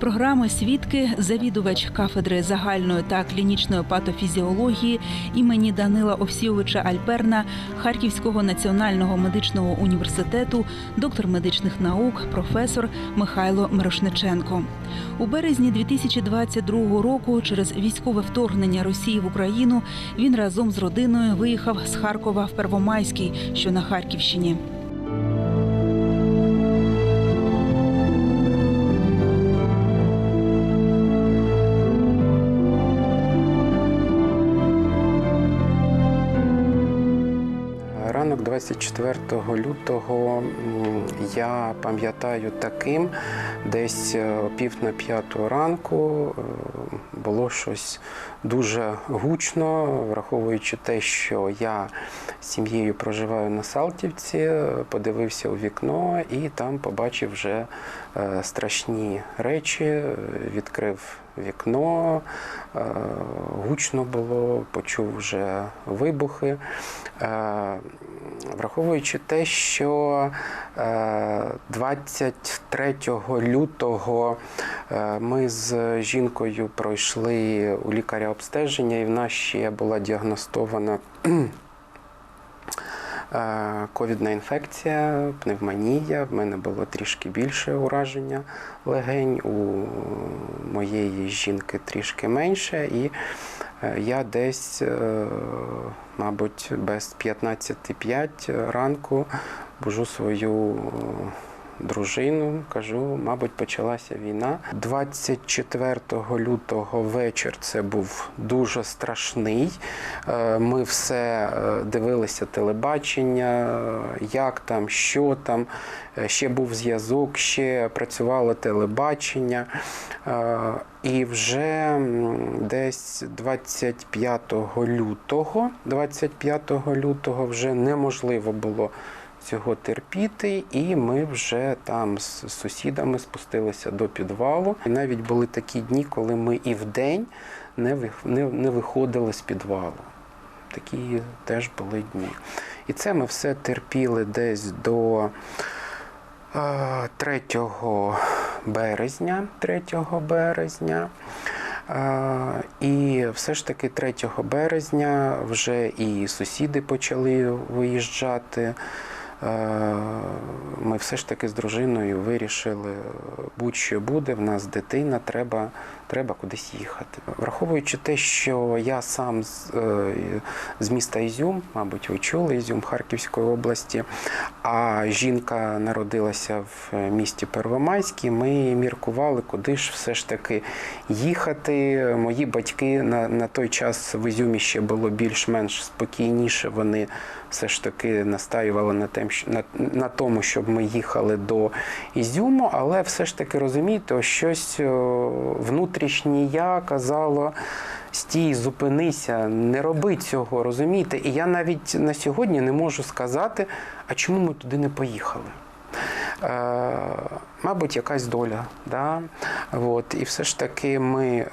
Програми Свідки, завідувач кафедри загальної та клінічної патофізіології імені Данила Овсійовича Альперна Харківського національного медичного університету, доктор медичних наук, професор Михайло Мирошниченко. У березні 2022 року, через військове вторгнення Росії в Україну, він разом з родиною виїхав з Харкова в Первомайський, що на Харківщині. 24 лютого я пам'ятаю таким, десь е, пів на п'яту ранку е, було щось дуже гучно, враховуючи те, що я з сім'єю проживаю на Салтівці, е, подивився у вікно і там побачив вже страшні речі, відкрив вікно, гучно було, почув вже вибухи. Враховуючи те, що е, 23 лютого е, ми з жінкою пройшли у лікаря обстеження, і в нас ще була діагностована е, ковідна інфекція, пневмонія. В мене було трішки більше ураження легень, у моєї жінки трішки менше. І е, я десь, мабуть, без 15.05 ранку бужу свою дружину, кажу, мабуть, почалася війна. 24 лютого вечір це був дуже страшний. Е, Ми все е, дивилися телебачення, як там, що там. Е, Ще був зв'язок, ще працювало телебачення. І вже десь 25 лютого, 25 лютого вже неможливо було цього терпіти, і ми вже там з сусідами спустилися до підвалу. І навіть були такі дні, коли ми і вдень не, не, виходили з підвалу. Такі теж були дні. І це ми все терпіли десь до е, 3 березня. 3 березня. І все ж таки 3 березня вже і сусіди почали виїжджати. Е, Ми все ж таки з дружиною вирішили, будь-що буде, в нас дитина, треба, треба кудись їхати. Враховуючи те, що я сам з, е, з міста Ізюм, мабуть, ви чули Ізюм Харківської області, а жінка народилася в місті Первомайській, ми міркували, куди ж все ж таки їхати. Мої батьки на, на той час в Ізюмі ще було більш-менш спокійніше. Вони все ж таки настаювали на, тем, на, на тому, щоб ми їхали до Ізюму, але все ж таки розумієте, щось о, внутрішнє я казало. Стій, зупинися, не роби цього, розумієте? І я навіть на сьогодні не можу сказати, а чому ми туди не поїхали. Мабуть, якась доля. Да? От, і все ж таки ми е,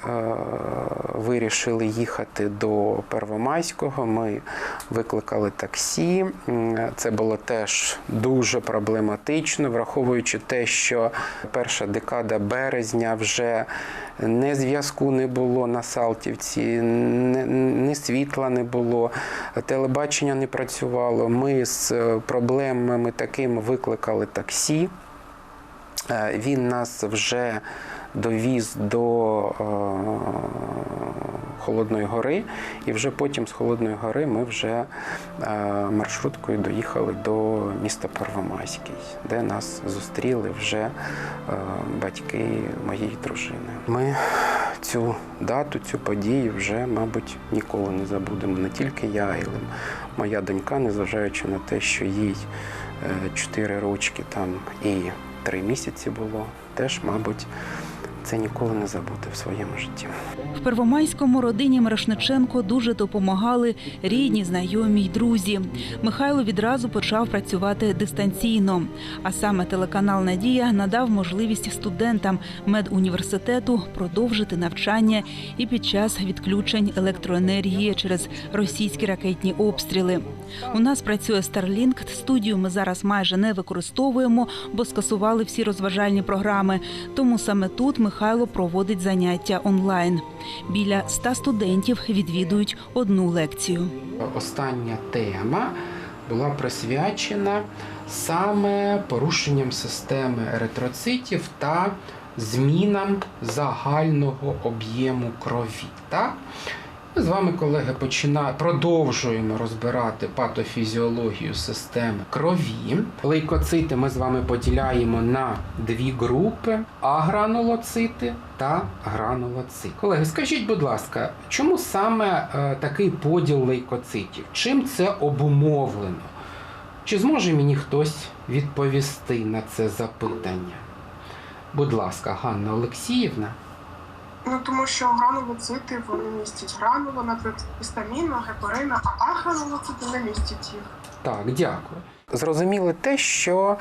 вирішили їхати до Первомайського. Ми викликали таксі. Це було теж дуже проблематично, враховуючи те, що перша декада березня вже не зв'язку не було на Салтівці, не, не світла не було, телебачення не працювало. Ми з е, проблемами такими викликали таксі. Е, Він нас вже довіз до е, Холодної гори, і вже потім з Холодної гори ми вже е, маршруткою доїхали до міста Первомайський, де нас зустріли вже батьки моєї дружини. Ми цю дату, цю подію вже, мабуть, ніколи не забудемо. Не тільки я, але моя донька, незважаючи на те, що їй чотири рочки там і три місяці було, теж, мабуть, це ніколи не забути в своєму житті. В Первомайському родині Мирошниченко дуже допомагали рідні, знайомі й друзі. Михайло відразу почав працювати дистанційно. А саме телеканал Надія надав можливість студентам медуніверситету продовжити навчання і під час відключень електроенергії через російські ракетні обстріли. У нас працює Starlink, студію ми зараз майже не використовуємо, бо скасували всі розважальні програми. Тому саме тут Михайло проводить заняття онлайн. Біля ста студентів відвідують одну лекцію. Остання тема була присвячена саме порушенням системи еритроцитів та змінам загального об'єму крові. Так? Ми з вами, колеги, почина... продовжуємо розбирати патофізіологію системи крові. Лейкоцити ми з вами поділяємо на дві групи: агранулоцити та гранулоцити. Колеги, скажіть, будь ласка, чому саме е, такий поділ лейкоцитів? Чим це обумовлено? Чи зможе мені хтось відповісти на це запитання? Будь ласка, Ганна Олексіївна. Ну тому що гранулоцити вони містять гранулу, наприклад, гістаміну, гепарину, а агранулоцити не містять їх. Так, дякую. Зрозуміли те, що,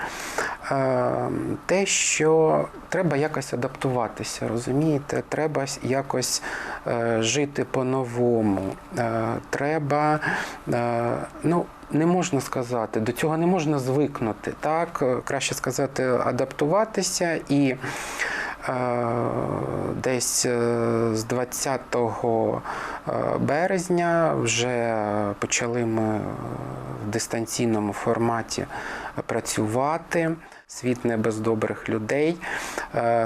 е, те, що треба якось адаптуватися, розумієте? Треба якось е, жити по-новому. Е, треба, е, ну, не можна сказати, до цього не можна звикнути. Так? Е, Краще сказати, адаптуватися і. Е, Десь е, з 20 е, березня вже почали ми в дистанційному форматі працювати. Світ не без добрих людей,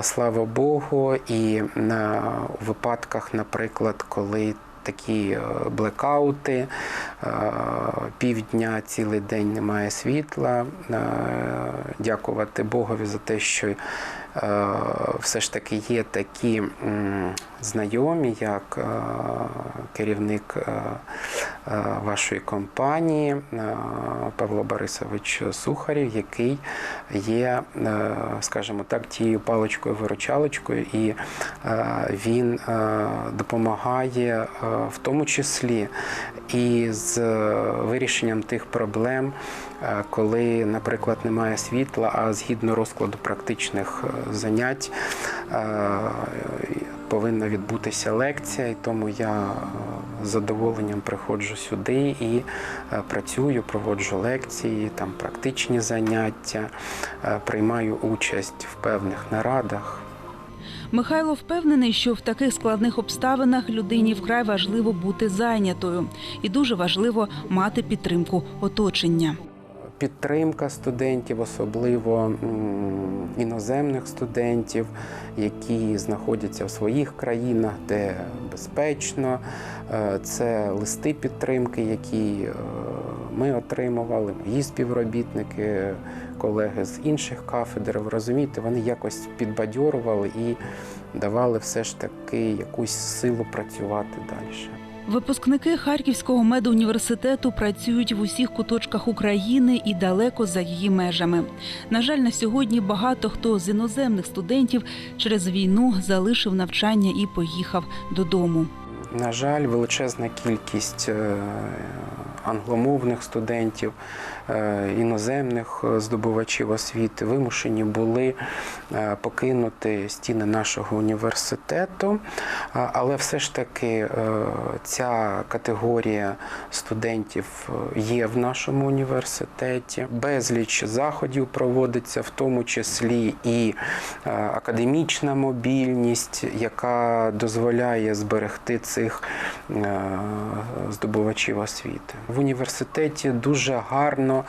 слава Богу. І на випадках, наприклад, коли такі блекаути, півдня, цілий день немає світла. Дякувати Богові за те, що все ж таки є такі знайомі, як е, керівник е, е, вашої компанії е, Павло Борисович Сухарів, який є, е, скажімо так, тією паличкою-виручалочкою, і е, він е, допомагає е, в тому числі і з е, вирішенням тих проблем, е, коли, наприклад, немає світла, а згідно розкладу практичних е, занять е, повинна відбутися лекція, і тому я е, з задоволенням приходжу сюди і е, працюю, проводжу лекції, там практичні заняття, приймаю участь в певних нарадах. Михайло впевнений, що в таких складних обставинах людині вкрай важливо бути зайнятою, і дуже важливо мати підтримку оточення. Підтримка студентів, особливо іноземних студентів, які знаходяться в своїх країнах, де безпечно. Е, Це листи підтримки, які е, ми отримували, мої співробітники, колеги з інших кафедр. Розумієте, вони якось підбадьорували і давали все ж таки якусь силу працювати далі. Випускники Харківського медуніверситету працюють в усіх куточках України і далеко за її межами. На жаль, на сьогодні багато хто з іноземних студентів через війну залишив навчання і поїхав додому. На жаль, величезна кількість е, англомовних студентів, е, іноземних е, здобувачів освіти вимушені були е, покинути стіни нашого університету, але все ж таки ця категорія студентів є в нашому університеті. Безліч заходів проводиться, в тому числі і академічна мобільність, яка дозволяє зберегти цих здобувачів освіти. В університеті дуже гарно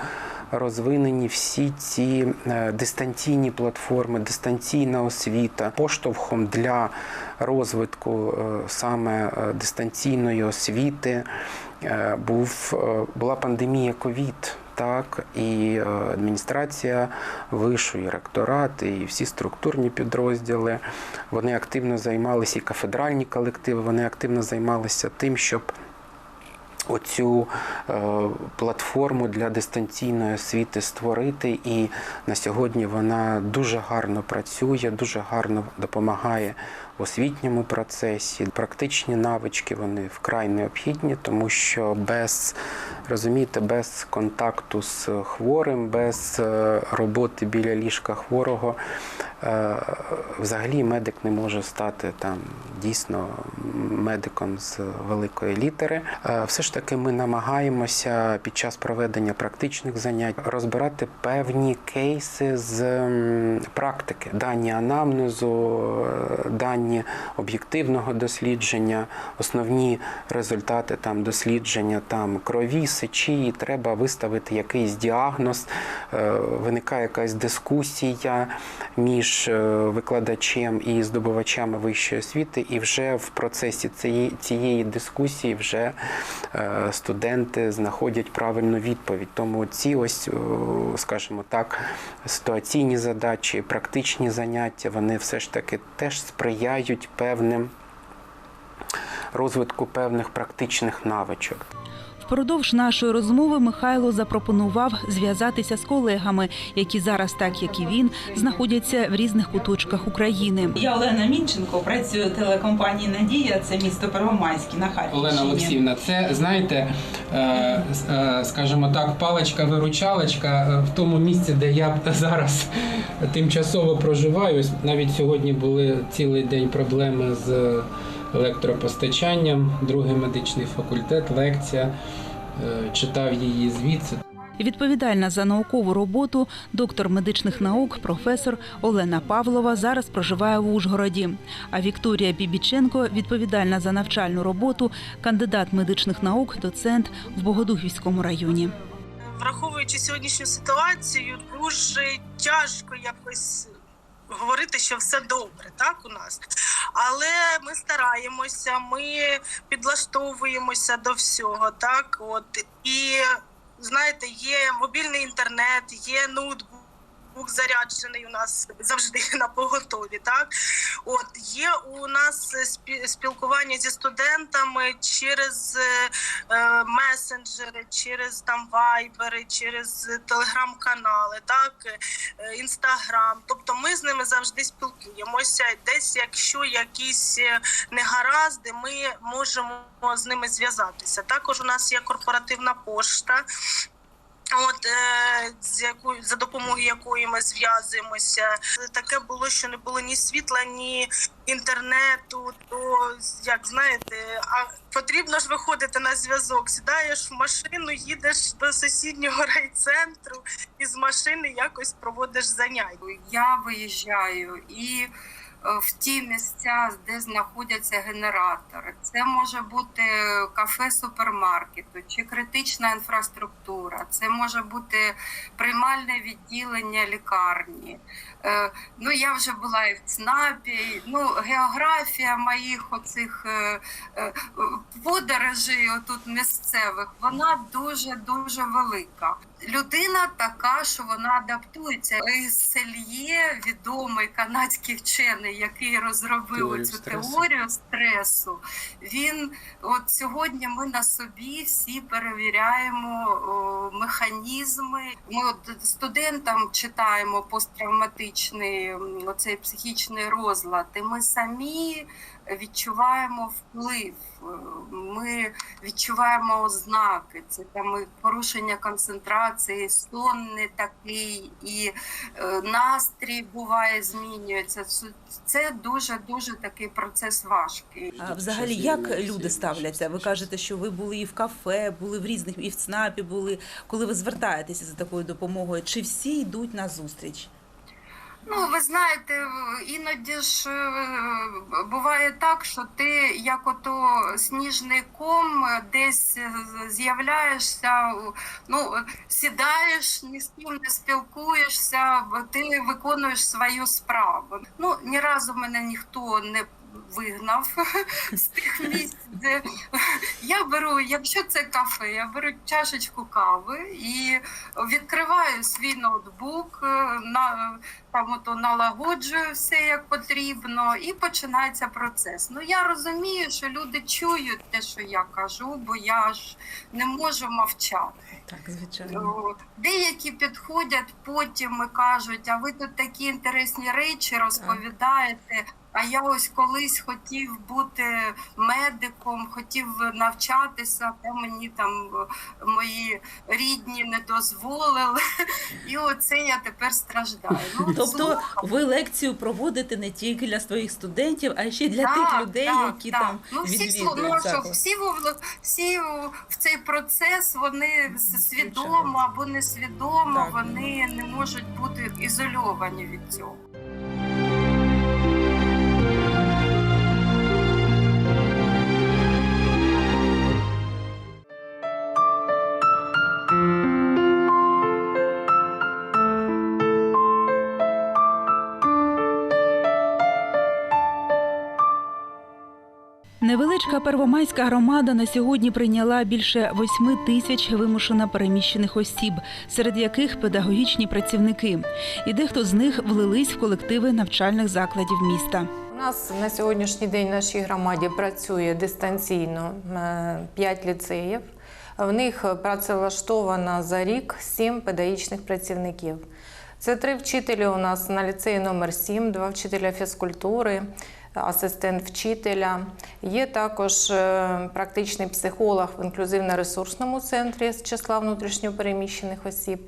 розвинені всі ці е, дистанційні платформи, дистанційна освіта, поштовхом для розвитку е, саме е, дистанційної освіти був, була пандемія ковід. Так, і адміністрація вишу, і ректорат, і всі структурні підрозділи вони активно займалися, і кафедральні колективи, вони активно займалися тим, щоб оцю е, платформу для дистанційної освіти створити. І на сьогодні вона дуже гарно працює, дуже гарно допомагає в освітньому процесі. Практичні навички вони вкрай необхідні, тому що без розумієте, без контакту з хворим, без е, роботи біля ліжка хворого. Е, Взагалі медик не може стати там дійсно медиком з великої літери. Е, Все ж таки ми намагаємося під час проведення практичних занять розбирати певні кейси з практики, дані анамнезу, е, дані об'єктивного дослідження, основні результати там дослідження там крові, сечі, і треба виставити якийсь діагноз. Виникає якась дискусія між е, викладачем і здобувачами вищої освіти, і вже в процесі цієї, цієї дискусії вже е, студенти знаходять правильну відповідь. Тому ці ось, е, скажімо так, ситуаційні задачі, практичні заняття, вони все ж таки теж сприяють певним розвитку певних практичних навичок. Впродовж нашої розмови Михайло запропонував зв'язатися з колегами, які зараз, так як і він, знаходяться в різних куточках України. Я Олена Мінченко, працюю в телекомпанії Надія. Це місто Первомайське на Харківщині. Олена Олексіївна, це знаєте, е, е, скажімо так, паличка-виручалочка е, в тому місці, де я зараз тимчасово проживаю. Навіть сьогодні були цілий день проблеми з електропостачанням, другий медичний факультет, лекція. Е, Читав її звідси. Відповідальна за наукову роботу, доктор медичних наук, професор Олена Павлова зараз проживає в Ужгороді. А Вікторія Бібіченко, відповідальна за навчальну роботу, кандидат медичних наук, доцент в Богодухівському районі. враховуючи сьогоднішню ситуацію, дуже тяжко якось говорити, що все добре, так у нас. Але ми стараємося, ми підлаштовуємося до всього, так от і знаєте, є мобільний інтернет, є ноутбук. Заряджений у нас завжди на поготові. Так, от є у нас спі- спілкування зі студентами через е, е, месенджери, через там вайбери, через телеграм-канали, так е, інстаграм. Тобто ми з ними завжди спілкуємося. Десь, якщо якісь е, негаразди, ми можемо з ними зв'язатися. Також у нас є корпоративна пошта. От е, з якою за допомогою якої ми зв'язуємося, таке було, що не було ні світла, ні інтернету. То як знаєте, а потрібно ж виходити на зв'язок. Сідаєш в машину, їдеш до сусіднього райцентру і з машини якось проводиш заняття. я виїжджаю і в ті місця, де знаходяться генератори. Це може бути кафе супермаркету чи критична інфраструктура, це може бути приймальне відділення лікарні. Е, Ну, я вже була і в ЦНАПі. Ну, географія моїх оцих е, е, подорожей отут місцевих, вона дуже дуже велика. Людина така, що вона адаптується. І Сельє, відомий канадський вчений, який розробив Теорію цю стресу. теорію стресу. Він от сьогодні ми на собі всі перевіряємо о, механізми. Ми от студентам читаємо посттравматичний оцей психічний розлад, і ми самі відчуваємо вплив. Е, Ми відчуваємо ознаки. Це там і порушення концентрації, сон не такий, і е, настрій буває змінюється. Це- дуже дуже такий процес важкий. А взагалі, як люди ставляться? Ви кажете, що ви були і в кафе, були в різних, і в ЦНАПі були. Коли ви звертаєтеся за такою допомогою, чи всі йдуть на зустріч? Ну, ви знаєте, іноді ж е, буває так, що ти як ото сніжний ком десь е, з'являєшся, ну сідаєш, ні з ким не спілкуєшся, ти виконуєш свою справу. Ну ні разу мене ніхто не вигнав з тих місць, де я беру, якщо це кафе, я беру чашечку кави і відкриваю свій ноутбук, е, на, там ото налагоджую все як потрібно, і починається процес. Ну я розумію, що люди чують те, що я кажу, бо я ж не можу мовчати. Так, звичайно. Деякі підходять потім і кажуть, а ви тут такі інтересні речі розповідаєте. А я ось колись хотів бути медиком, хотів навчатися, та мені там е, мої рідні не дозволили. І оце я тепер страждаю. Ну, Тобто ви лекцію проводите не тільки для своїх студентів, а ще й для тих людей, які там ну, всі, відвідують ну, заклад. всі, в- всі в- цей процес вони свідомо або несвідомо, Так. вони не можуть бути ізольовані від цього. Невеличка первомайська громада на сьогодні прийняла більше восьми тисяч вимушено переміщених осіб, серед яких педагогічні працівники. І дехто з них влились в колективи навчальних закладів міста. У нас на сьогоднішній день в нашій громаді працює дистанційно 5 ліцеїв. В них працевлаштовано за рік 7 педагогічних працівників. Це три вчителі у нас на ліцеї номер 7, два вчителя фізкультури, асистент вчителя. Є також е, практичний психолог в інклюзивно-ресурсному центрі з числа внутрішньопереміщених осіб.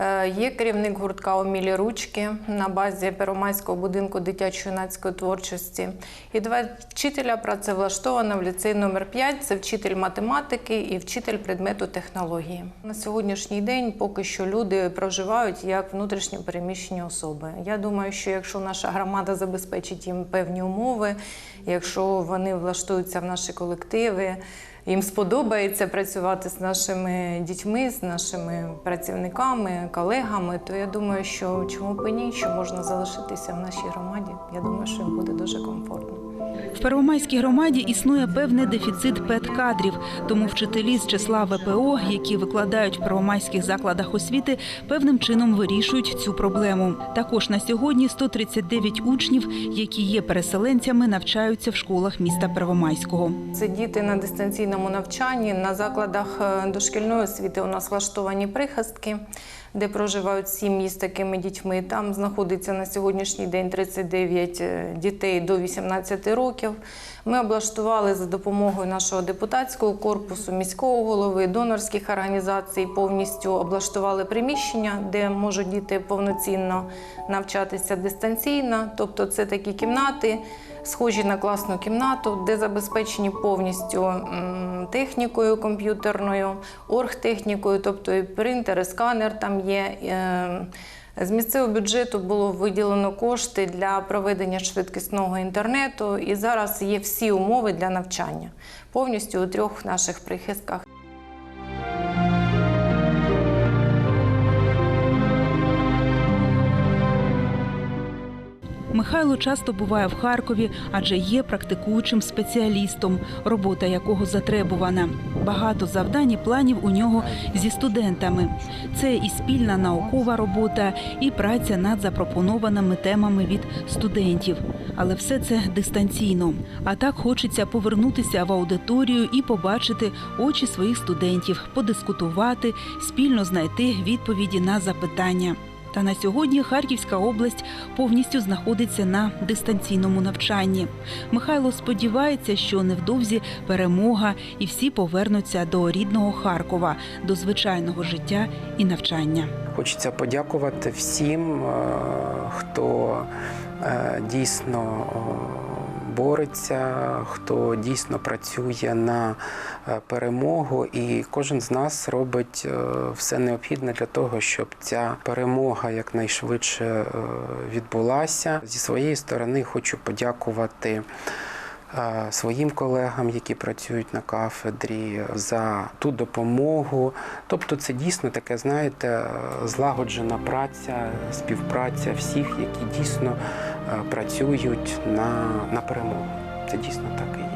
Е, Є керівник гуртка «Умілі ручки на базі Первомайського будинку дитячо-юнацької творчості. І два вчителя працевлаштовано в ліцей номер 5 Це вчитель математики і вчитель предмету технології. На сьогоднішній день поки що люди проживають як внутрішньо переміщені особи. Я думаю, що якщо наша громада забезпечить їм певні умови, якщо вони влаштуються в наші колективи, їм сподобається працювати з нашими дітьми, з нашими працівниками, колегами, то я думаю, що чому б і ні, що можна залишитися в нашій громаді. Я думаю, що їм буде дуже комфортно. В Первомайській громаді існує певний дефіцит педкадрів, тому вчителі з числа ВПО, які викладають в первомайських закладах освіти, певним чином вирішують цю проблему. Також на сьогодні 139 учнів, які є переселенцями, навчаються в школах міста Первомайського. Це діти на дистанційному навчанні. На закладах е, дошкільної освіти у нас влаштовані прихистки, де проживають сім'ї з такими дітьми. Там знаходиться на сьогоднішній день 39 е, дітей до 18 років. Ми облаштували за допомогою нашого депутатського корпусу, міського голови, донорських організацій повністю облаштували приміщення, де можуть діти повноцінно навчатися дистанційно. Тобто, це такі кімнати схожі на класну кімнату, де забезпечені повністю технікою комп'ютерною, оргтехнікою, тобто і принтер, і сканер там є. Е, З місцевого бюджету було виділено кошти для проведення швидкісного інтернету, і зараз є всі умови для навчання повністю у трьох наших прихистках. Михайло часто буває в Харкові, адже є практикуючим спеціалістом, робота якого затребувана. Багато завдань і планів у нього зі студентами. Це і спільна наукова робота, і праця над запропонованими темами від студентів. Але все це дистанційно. А так хочеться повернутися в аудиторію і побачити очі своїх студентів, подискутувати, спільно знайти відповіді на запитання. Та на сьогодні Харківська область повністю знаходиться на дистанційному навчанні. Михайло сподівається, що невдовзі перемога і всі повернуться до рідного Харкова, до звичайного життя і навчання. Хочеться подякувати всім, е, хто е, дійсно бореться, хто дійсно працює на е, перемогу, і кожен з нас робить е, все необхідне для того, щоб ця перемога якнайшвидше е, відбулася. Зі своєї сторони хочу подякувати. Своїм колегам, які працюють на кафедрі, за ту допомогу. Тобто, це дійсно таке, знаєте, злагоджена праця, співпраця всіх, які дійсно працюють на, на перемогу. Це дійсно так і є.